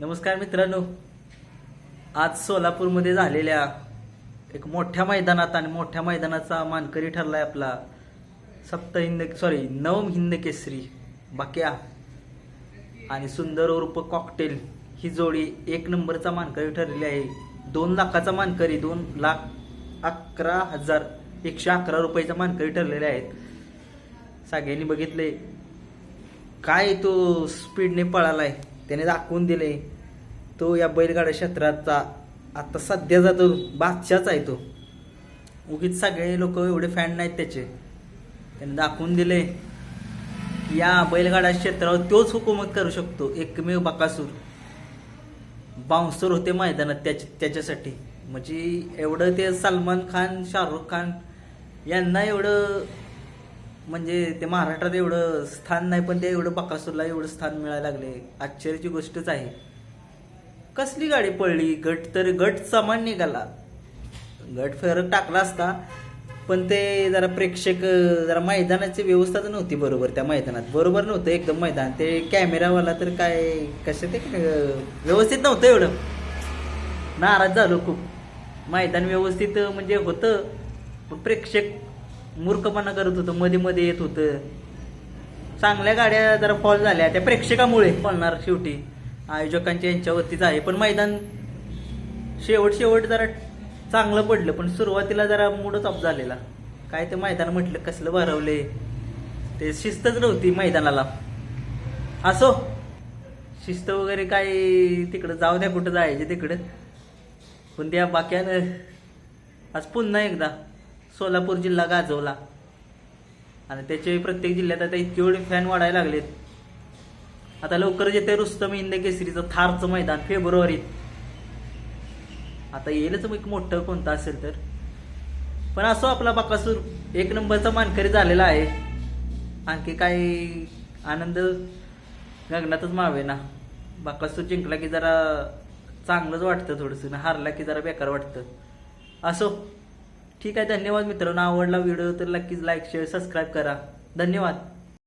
नमस्कार मित्रांनो. आज सोलापूरमध्ये झालेल्या एक मोठ्या मैदानात आणि मोठ्या मैदानाचा मानकरी ठरलाय आपला सप्त हिंद सॉरी नवम हिंद केसरी बाक्या. आणि सुंदर उर्फ कॉकटेल ही जोडी एक नंबरचा मानकरी ठरलेली आहे. दोन लाखाचा मानकरी दोन लाख अकरा हजार एकशे अकरा रुपयाचा मानकरी ठरलेले आहेत. सगळ्यांनी बघितले काय तो स्पीडने पळालाय. त्याने दाखवून दिले. तो या बैलगाडा क्षेत्राचा आता सध्याचा तो बादशाच आहे तो. उगीच सगळे लोक एवढे फॅन नाहीत त्याचे. त्याने दाखवून दिले. की या बैलगाडा क्षेत्रावर तोच हुकूमत करू शकतो एकमेव बकासूर. बाउन्सर होते मैदानात त्याच्या त्याच्यासाठी. म्हणजे एवढं ते सलमान खान शाहरुख खान यांना एवढं म्हणजे ते महाराष्ट्रात एवढं स्थान नाही पण ते एवढं बकासूरला एवढं स्थान मिळायला लागले. आश्चर्याची गोष्टच आहे. कसली गाडी पडली? गट तर गट समान निघाला. गट फरक टाकला असता पण ते जरा प्रेक्षक जरा मैदानाची व्यवस्था तर नव्हती बरोबर त्या मैदानात. बरोबर नव्हतं एकदम मैदान. ते कॅमेरावाला तर काय कसं ते व्यवस्थित नव्हतं एवढं. नाराज झालो खूप. मैदान व्यवस्थित म्हणजे होतं. पण प्रेक्षक मूर्खपणा करत होतं मध्ये मध्ये येत होतं. चांगल्या गाड्या जरा फॉल झाल्या. त्या प्रेक्षकामुळे फॉलणार शेवटी. आयोजकांच्या यांच्यावरतीच आहे. पण मैदान शेवट शेवट जरा चांगलं पडलं. पण सुरुवातीला जरा मूडच ऑफ झालेला. काय ते मैदान म्हटलं कसलं भरवले. ते शिस्तच नव्हती मैदानाला. असो. शिस्त वगैरे काय तिकडं जाऊ द्या कुठं जायचे तिकडं. पण त्या बाक्यानं आज पुन्हा एकदा सोलापूर जिल्हा गाजवला. आणि त्याचे प्रत्येक जिल्ह्यात आता इतके एवढे फॅन वाढायला लागलेत. आता लवकरच येते रुस्तम हिंद केसरीचं थारचं मैदान फेब्रुवारीत. आता येईलच मग एक मोठं कोणतं असेल तर. पण असो आपला बाकासूर एक नंबरचा मानकरी झालेला आहे. आणखी काही आनंद गगनातच मावे ना. बाकासूर जिंकला की जरा चांगलंच वाटतं थोडंसं हारला की जरा बेकार वाटतं. असो. ठीक आहे धन्यवाद मित्रांनो. आवडला व्हिडिओ तर नक्कीच लाईक शेअर सबस्क्राईब करा. धन्यवाद.